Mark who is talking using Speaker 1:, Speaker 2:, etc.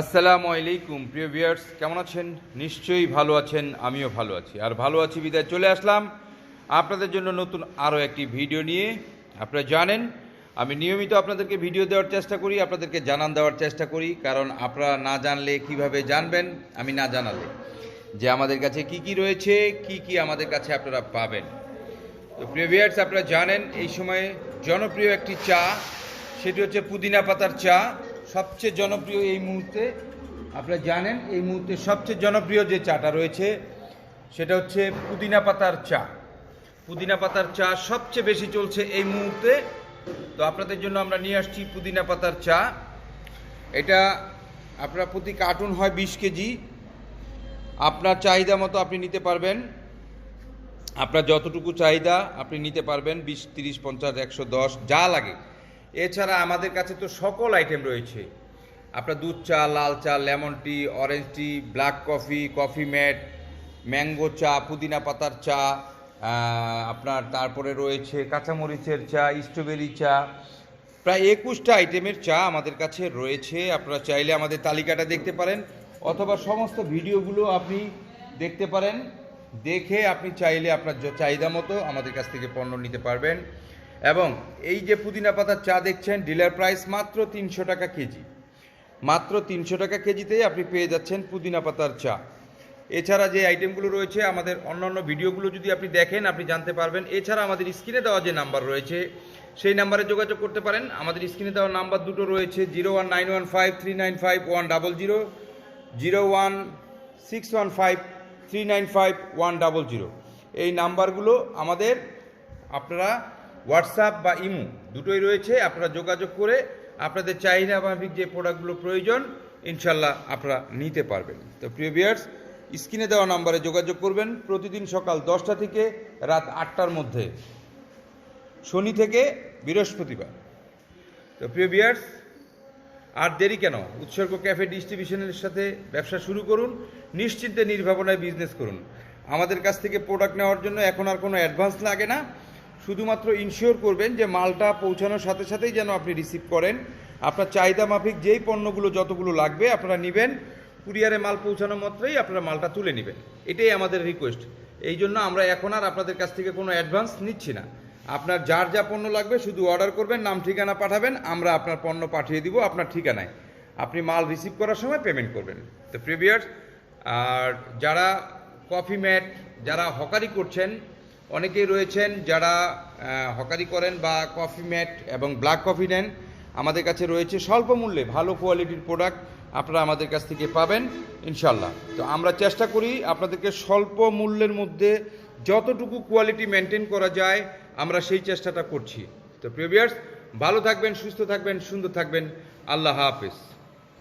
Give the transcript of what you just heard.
Speaker 1: আসসালামু আলাইকুম, প্রিয় ভিউয়ার্স, কেমন আছেন? নিশ্চয়ই ভালো আছেন, আমিও ভালো আছি। আর ভালো আছি বিদায় চলে আসলাম। আপনাদের জন্য নতুন আরও একটি ভিডিও নিয়ে। আপনারা জানেন, আমি নিয়মিত আপনাদেরকে ভিডিও দেওয়ার চেষ্টা করি, আপনাদেরকে জানান দেওয়ার চেষ্টা করি, কারণ আপনারা না জানলে কীভাবে জানবেন, আমি না জানালে। যে আমাদের কাছে কি কি রয়েছে, কি কি আমাদের কাছে আপনারা পাবেন। তো প্রিয় ভিউয়ার্স, আপনারা জানেন, এই সময়ে জনপ্রিয় একটি চা, সেটি হচ্ছে পুদিনা পাতার চা। সবচেয়ে জনপ্রিয় এই মুহূর্তে, আপনারা জানেন, এই মুহূর্তে সবচেয়ে জনপ্রিয় যে চাটা রয়েছে, সেটা হচ্ছে পুদিনা পাতার চা। পুদিনা পাতার চা সবচেয়ে বেশি চলছে এই মুহূর্তে। তো আপনাদের জন্য আমরা নিয়ে আসছি পুদিনা পাতার চা। এটা আপনার প্রতি কার্টুন হয় বিশ কেজি। আপনার চাহিদা মতো আপনি নিতে পারবেন। আপনার যতটুকু চাহিদা আপনি নিতে পারবেন, বিশ, তিরিশ, পঞ্চাশ, একশো, দশ, যা লাগে। এছাড়া আমাদের কাছে তো সকল আইটেম রয়েছে। আপনার দুধ চা, লাল চা lemon tea orange tea black coffee coffee mate mango চা, পুদিনা পাতার চা আপনার তারপরে রয়েছে কাঁচামরিচের চা স্ট্রবেরি চা। প্রায় একুশটা আইটেমের চা আমাদের কাছে রয়েছে। আপনারা চাইলে আমাদের তালিকাটা দেখতে পারেন, অথবা সমস্ত ভিডিওগুলো আপনি দেখতে পারেন। দেখে আপনি চাইলে আপনার চাহিদা মতো আমাদের কাছ থেকে পণ্য নিতে পারবেন। এবং এই যে পুদিনা পাতার চা দেখছেন ডিলার প্রাইস মাত্র তিনশো টাকা কেজি। মাত্র তিনশো টাকা কেজিতেই আপনি পেয়ে যাচ্ছেন পুদিনা পাতার চা। এছাড়া যে আইটেমগুলো রয়েছে, আমাদের অন্যান্য ভিডিওগুলো যদি আপনি দেখেন, আপনি জানতে পারবেন। এছাড়া আমাদের স্ক্রিনে দেওয়া যে নাম্বার রয়েছে, সেই নাম্বারে যোগাযোগ করতে পারেন। আমাদের স্ক্রিনে দেওয়া নাম্বার দুটো রয়েছে, zero one nine one five three nine five one double zero zero one six one five three nine five one double zero. এই নাম্বারগুলো আমাদের আপনারা হোয়াটসঅ্যাপ বা ইমো দুটোই রয়েছে, আপনারা যোগাযোগ করে আপনাদের চাহিদা মাফিক যে প্রোডাক্টগুলো প্রয়োজন, ইনশাল্লাহ আপনারা নিতে পারবেন। তো প্রিয় বিয়ার্স স্ক্রিনে দেওয়া নাম্বারে যোগাযোগ করবেন। প্রতিদিন সকাল দশটা থেকে রাত আটটার মধ্যে। শনি থেকে বৃহস্পতিবার। তো প্রিয় বিয়ার্স আর দেরি কেন? উৎসর্গ ক্যাফে ডিস্ট্রিবিউশনের সাথে ব্যবসা শুরু করুন, নিশ্চিন্তে নির্ভাবনায় বিজনেস করুন। আমাদের কাছ থেকে প্রোডাক্ট নেওয়ার জন্য এখন আর কোনো অ্যাডভান্স লাগে না। শুধুমাত্র ইনশিওর করবেন যে মালটা পৌঁছানোর সাথে সাথেই যেন আপনি রিসিভ করেন। আপনার চাহিদা মাফিক যেই পণ্যগুলো যতগুলো লাগবে, আপনারা নেবেন। কুরিয়ারে মাল পৌঁছানো মাত্রই আপনারা মালটা তুলে নেবেন। এটাই আমাদের রিকোয়েস্ট এই জন্য আমরা এখন আর আপনাদের কাছ থেকে কোনো অ্যাডভান্স নিচ্ছি না। আপনার যার যা পণ্য লাগবে শুধু অর্ডার করবেন, নাম, ঠিকানা পাঠাবেন, আমরা আপনার পণ্য পাঠিয়ে দিব আপনার ঠিকানায়। আপনি মাল রিসিভ করার সময় পেমেন্ট করবেন। তো প্রিভিয়ার্স আর যারা কফি ম্যাট যারা হকারি করছেন অনেকেই রয়েছেন যারা হকারি করেন বা কফি ম্যাট এবং ব্ল্যাক কফি নেন, আমাদের কাছে রয়েছে স্বল্প মূল্যে ভালো কোয়ালিটির প্রোডাক্ট আপনারা আমাদের কাছ থেকে পাবেন ইনশাল্লাহ তো আমরা চেষ্টা করি আপনাদেরকে স্বল্প মূল্যের মধ্যে যতটুকু কোয়ালিটি মেনটেন করা যায়, আমরা সেই চেষ্টাটা করছি। তো প্রিভিয়ার্স ভালো থাকবেন, সুস্থ থাকবেন, সুন্দর থাকবেন। আল্লাহ হাফেজ।